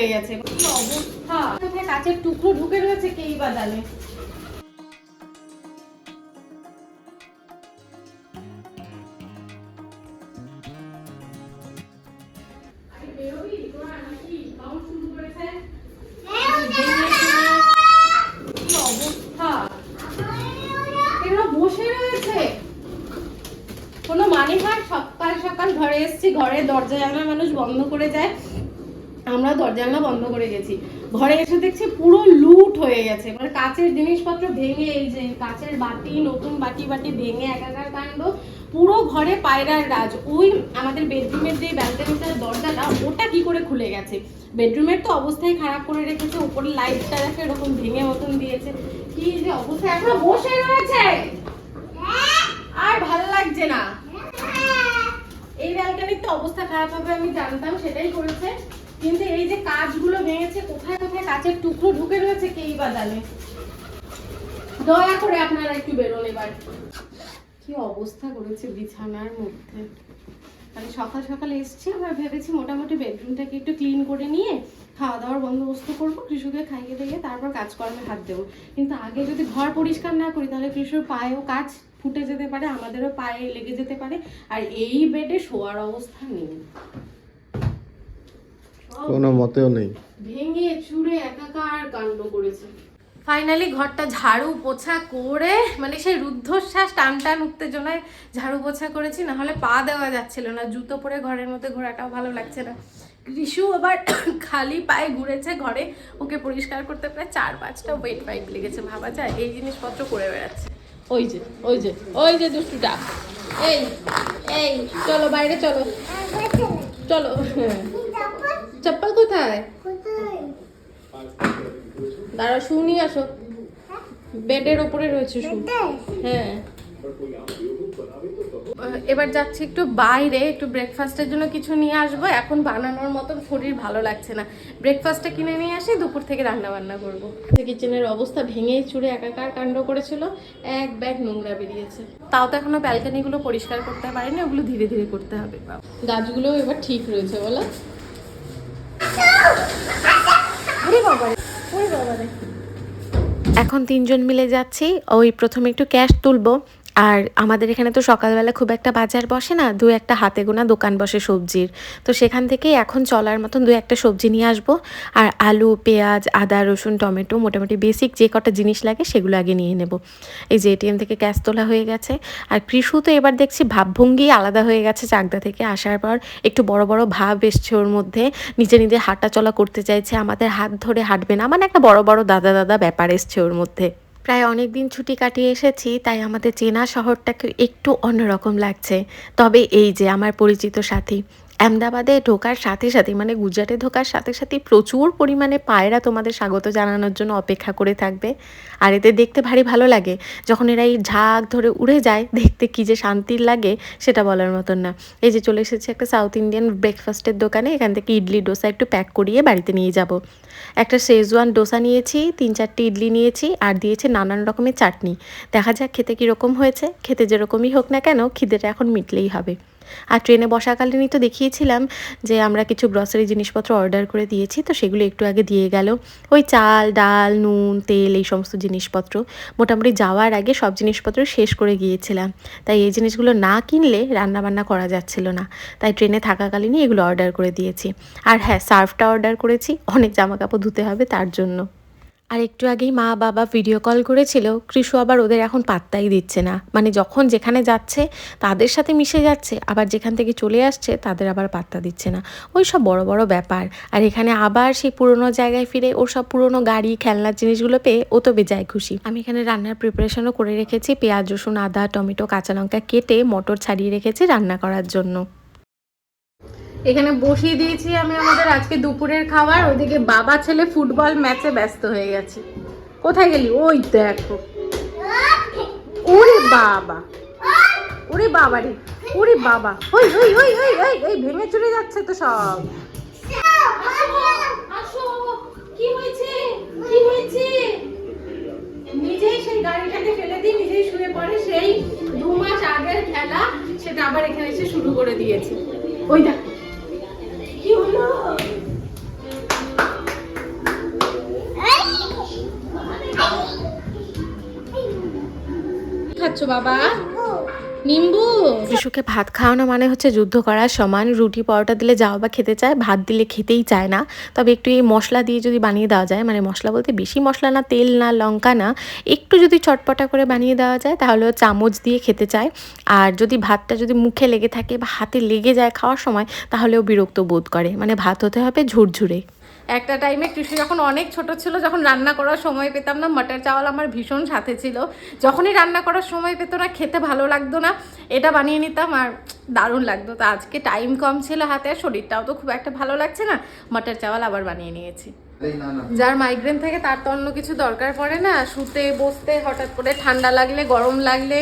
হয়ে গেছে। কি অবস্থা? কোথায় কাচের টুকরো ঢুকে রয়েছে কেই বা জানে। কোনো মানে হয়? সকাল সকাল ঘরে এসেছি, ঘরে দরজা জানলা মানুষ বন্ধ করে যায় আমরা দরজা জানলা বন্ধ করে গেছি। ঘরে এসে দেখছি পুরো লুট হয়ে গেছে। মানে কাচের জিনিসপত্র ভেঙে এই যে কাচের বাটি, নতুন বাটি বাটি ভেঙে একাকার কাণ্ড, পুরো ঘরে পায়রার রাজ। ওই আমাদের বেডরুমের যে ব্যালকনিটার দরজাটা ওটা কি করে খুলে গেছে? বেডরুমের তো অবস্থাই খারাপ করে রেখেছে, উপরে লাইটটা দেখে এরকম ভেঙে মতন দিয়েছে। কি যে অবস্থা, এখনও বসে রয়েছে? আর ভালো লাগছে না। এই ব্যালকনির তো অবস্থা খারাপ হবে, আমি জানতাম, সেটাই করেছে। কিন্তু এই যে কাজগুলো ভেঙেছে, কোথায় কোথায় কাচের টুকরো ঢুকে রয়েছে কেই বা জানে। দয়া করে আপনারা একটু বেরোন এবার। কি অবস্থা করেছে বিছানার মধ্যে। তাহলে সকাল সকালে এসছি, আমরা ভেবেছি মোটামুটি বেডরুমটাকে একটু ক্লিন করে নিয়ে খাওয়া দাওয়ার বন্দোবস্ত করব কৃষকে খাইয়ে দিয়ে তারপর কাজকর্মে হাত দেবো। কিন্তু আগে যদি ঘর পরিষ্কার না করি, তাহলে কৃষর পায়েও কাজ ফুটে যেতে পারে, আমাদেরও পায়ে লেগে যেতে পারে, আর এই বেডে শোয়ার অবস্থা নেই। কোনো মতেও নেই। ভেঙে চুরে একাকার কাণ্ড করেছে। ফাইনালি ঘরটা ঝাড়ু পোছা করে মানে সেই রুদ্ধশ্বাস টান টান উত্তেজনায় ঝাড়ু পোছা করেছি না হলে পা দেওয়া যাচ্ছিল না। জুতো পরে ঘরের মধ্যে ঘোরাটাও ভালো লাগছে না। রিশু আবার খালি পায়ে ঘুরেছে ঘরে। ওকে পরিষ্কার করতে প্রায় চার পাঁচটা ওয়েট পাইপ লেগেছে। ভাবা যায় এই জিনিসপত্র করে বেড়াচ্ছে। ওই যে ওই যে ওই যে দুষ্টুটা। এই এই চলো বাইরে চলো। চলো। চপ্পল কোথায়? দাঁড়া শু নিয়ে আসো। বেডের ওপরে রয়েছে শু। হ্যাঁ। এবার যাচ্ছি একটু বাইরে একটু ব্রেকফাস্টের জন্য কিছু নিয়ে আসব। এখন বানানোর মতন শরীর ভালো লাগছে না। ব্রেকফাস্টটা কিনে নিয়ে আসি দুপুর থেকে রান্না বান্না করব কিচেনের অবস্থা ভেঙে চুরে একাকার কাণ্ড করেছিল। এক ব্যাগ নোংরা বেরিয়েছে। তাও তো এখনও ব্যালকানিগুলো পরিষ্কার করতে পারেনি ওগুলো ধীরে ধীরে করতে হবে। গাছগুলো এবার ঠিক রয়েছে বলো ওরে বাবারে ওরে বাবারে এখন তিনজন মিলে যাচ্ছি। ওই প্রথমে একটু ক্যাশ তুলবো। আর আমাদের এখানে তো সকালবেলা খুব একটা বাজার বসে না দু একটা হাতে গোনা দোকান বসে সবজির। তো সেখান থেকেই এখন চলার মতন দু একটা সবজি নিয়ে আসব। আর আলু, পেঁয়াজ, আদা, রসুন, টমেটো মোটামুটি বেসিক যে কটা জিনিস লাগে সেগুলো আগে নিয়ে নেব। এই যে এটিএম থেকে ক্যাশ তোলা হয়ে গেছে। আর কৃষু তো এবার দেখছি ভাবভঙ্গি আলাদা হয়ে গেছে চাকদা থেকে আসার পর। একটু বড় বড় ভাব এসছে ওর মধ্যে। নিজে নিজে হাঁটা চলা করতে চাইছে, আমাদের হাত ধরে হাঁটবে না। মানে একটা বড় বড় দাদা দাদা ব্যাপার এসছে ওর মধ্যে। প্রায় অনেক দিন ছুটি কাটিয়ে এসেছি, তাই আমাদের চেনা শহরটাকে একটু অন্যরকম লাগছে। তবে এই যে, আমার পরিচিত সাথী আহমেদাবাদে ঢোকার সাথে সাথে মানে গুজরাটে ঢোকার সাথে সাথে প্রচুর পরিমাণে পায়রা তোমাদের স্বাগত জানানোর জন্য অপেক্ষা করে থাকবে। আর এতে দেখতে ভারী ভালো লাগে। যখন এরা এই ঝাঁক ধরে উড়ে যায়, দেখতে কি যে শান্তির লাগে, সেটা বলার মতন না। এই যে চলে এসেছে একটা সাউথ ইন্ডিয়ান ব্রেকফাস্টের দোকানে, এখান থেকে ইডলি ডোসা একটু প্যাক করিয়ে বাড়িতে নিয়ে যাব। একটা শেজওয়ান ডোসা নিয়েছি, তিন চারটে ইডলি নিয়েছি, আর দিয়েছে নানান রকমের চাটনি। দেখা যাক খেতে কীরকম হয়েছে। খেতে যেরকমই হোক না কেন, খিদেটা এখন মিটলেই হবে। আর ট্রেনে বসাকালীনই তো দেখিয়েছিলাম যে আমরা কিছু গ্রসারি জিনিসপত্র অর্ডার করে দিয়েছি, তো সেগুলো একটু আগে দিয়ে গেল। ওই চাল, ডাল, নুন, তেল এই সমস্ত জিনিসপত্র। মোটামুটি যাওয়ার আগে সব জিনিসপত্র শেষ করে গিয়েছিলাম। তাই এই জিনিসগুলো না কিনলে রান্নাবান্না করা যাচ্ছিল না। তাই ট্রেনে থাকাকালীনই এগুলো অর্ডার করে দিয়েছি। আর হ্যাঁ সার্ফটা অর্ডার করেছি, অনেক জামা কাপড় ধুতে হবে তার জন্য। আর একটু আগেই মা বাবা ভিডিও কল করেছিল, কৃষু আবার ওদের এখন পাত্তাই দিচ্ছে না। মানে যখন যেখানে যাচ্ছে, তাদের সাথে মিশে যাচ্ছে, আবার যেখান থেকে চলে আসছে, তাদের আবার পাত্তা দিচ্ছে না। ওই সব বড় বড় ব্যাপার। আর এখানে আবার সেই পুরনো জায়গায় ফিরে ওর সব পুরনো গাড়ি, খেলনার জিনিসগুলো পেয়ে ও তো বেজায় খুশি। আমি এখানে রান্নার প্রিপারেশনও করে রেখেছি। পেঁয়াজ, রসুন, আদা, টমেটো, কাঁচা লঙ্কা কেটে মটর ছাড়িয়ে রেখেছি রান্না করার জন্য। এখানে বসিয়ে দিয়েছি আমি আমাদের আজকে দুপুরের খাবার। ওদিকে বাবা ছেলে ফুটবল ম্যাচে ব্যস্ত হয়ে গেছে। কোথায় গেলি? ওই দেখো। ওরে বাবা। ওরে বাবা রে। ওরে বাবা। ওই ওই ওই ওই ওই ওই, ভেঙে চলে যাচ্ছে তো সব। সেটা আবার এখানে এসে শুরু করে দিয়েছে। ওই দেখ। খাচ্ছ, বাবা? নিম্বু। শিশুকে ভাত খাওয়ানো মানে হচ্ছে যুদ্ধ করার সমান রুটি পরোটা দিলে যাও বা খেতে চায়, ভাত দিলে খেতেই চায় না। তবে একটু এই মশলা দিয়ে যদি বানিয়ে দেওয়া যায় মানে মশলা বলতে বেশি মশলা না, তেল না, লঙ্কা না, একটু যদি চটপটা করে বানিয়ে দেওয়া যায়, তাহলে চামচ দিয়ে খেতে চায়। আর যদি ভাতটা যদি মুখে লেগে থাকে বা হাতে লেগে যায় খাওয়ার সময় তাহলেও বিরক্ত বোধ করে। মানে ভাত হতে হবে ঝুরঝুরে। একটা টাইমে কৃষি যখন অনেক ছোট ছিল যখন রান্না করার সময় পেতাম না মাটার চাওয়াল আমার ভীষণ সাথে ছিল। যখনই রান্না করার সময় পেতো না খেতে ভালো লাগতো না এটা বানিয়ে নিতাম আর দারুণ লাগতো। তো আজকে টাইম কম ছিল হাতে আর শরীরটাও তো খুব একটা ভালো লাগছে না মাটার চাওয়াল আবার বানিয়ে নিয়েছি। যার মাইগ্রেন থাকে তার তো অন্য কিছু দরকার পড়ে না শুতে বসতে হঠাৎ করে ঠান্ডা লাগলে গরম লাগলে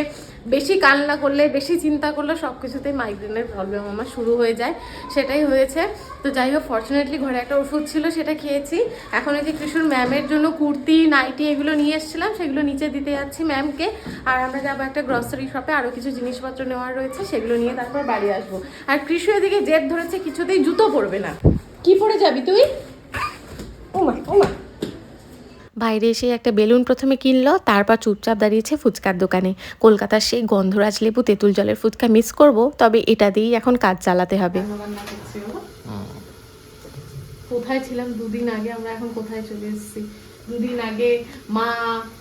বেশি কান্না করলে, বেশি চিন্তা করলে সব কিছুতেই মাইগ্রেনের প্রবলেম আমার শুরু হয়ে যায়। সেটাই হয়েছে। তো যাই হোক ফর্চুনেটলি ঘরে একটা ওষুধ ছিল, সেটা খেয়েছি। এখন এই যে কৃষ্ণর ম্যামের জন্য কুর্তি নাইটি এগুলো নিয়ে এসেছিলাম, সেগুলো নিচে দিতে যাচ্ছি ম্যামকে আর আমরা যাব একটা গ্রসারি শপে আরও কিছু জিনিসপত্র নেওয়ার রয়েছে, সেগুলো নিয়ে তারপর বাড়ি আসব। আর কৃষ্ণ এদিকে জেদ ধরেছে, কিছুতেই জুতো পরবে না। কি পরে যাবি তুই? ওমা ওমা। বাইরে এসে একটা বেলুন প্রথমে কিনলো, তারপর চুপচাপ দাঁড়িয়েছে ফুচকার দোকানে। কলকাতার সেই গন্ধরাজ লেবু তেঁতুল জলের ফুচকা মিস করব, তবে এটা দিয়েই এখন কাজ চালাতে হবে। কোথায় ছিলাম দুদিন আগে? আমরা এখন কোথায় চলে এসেছি? দুদিন আগে মা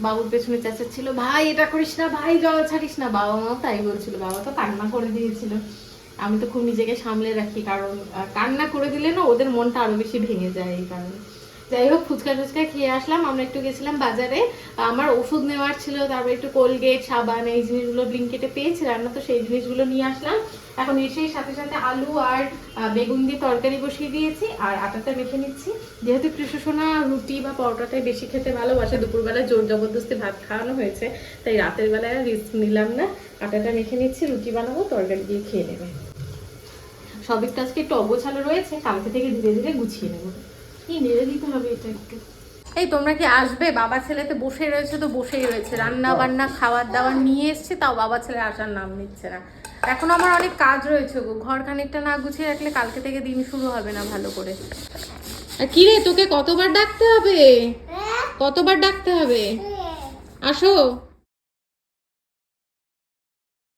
বাবুর পেছনে চেঁচাচ্ছিল, ভাই, এটা করিস না, ভাই, জল ছাড়িস না। বাবা মাও তাই বলছিল, বাবা তো কান্না করে দিয়েছিল। আমি তো খুব নিজেকে সামলে রাখি, কারণ কান্না করে দিলে না ওদের মনটা আরও বেশি ভেঙে যায় এই কারণে। যাই হোক, ফুচকা টুচকা খেয়ে আসলাম। আমরা একটু গেছিলাম বাজারে। আমার ওষুধ নেওয়ার ছিল, তারপরে একটু কোলগেট সাবান, এই জিনিসগুলো ব্লিঙ্কেটে পেয়েছি, রান্না তো সেই জিনিসগুলো নিয়ে আসলাম। এখন এসেই সাথে সাথে আলু আর বেগুন দিয়ে তরকারি বসিয়ে দিয়েছি, আর আটাটা মেখে নিচ্ছি। যেহেতু কৃষ্ণসোনা রুটি বা পরোটাটাই বেশি খেতে ভালোবাসে দুপুরবেলা জোর জবরদস্তি ভাত খাওয়ানো হয়েছে, তাই রাতের বেলায় রিস্ক নিলাম না। আটাটা মেখে নিচ্ছি, রুটি বানাবো, তরকারি দিয়ে খেয়ে নেবে। সব একটু আজকে একটু অগোছালো রয়েছে, কালকে থেকে ধীরে ধীরে গুছিয়ে নেব। নেড়ে দিতে হবে এটা একটু? এই তোমরা কি আসবে? বাবা ছেলেতে বসে রয়েছে তো বসেই রয়েছে। রান্না বান্না খাবার দাবার নিয়ে এসছে তাও বাবা ছেলে আসার নাম নিচ্ছে না। এখন আমার অনেক কাজ রয়েছে গো। ঘর খানিকটা না গুছিয়ে রাখলে কালকে থেকে দিন শুরু হবে না ভালো করে। আর কি রে তোকে কতবার ডাকতে হবে? কতবার ডাকতে হবে? আসো।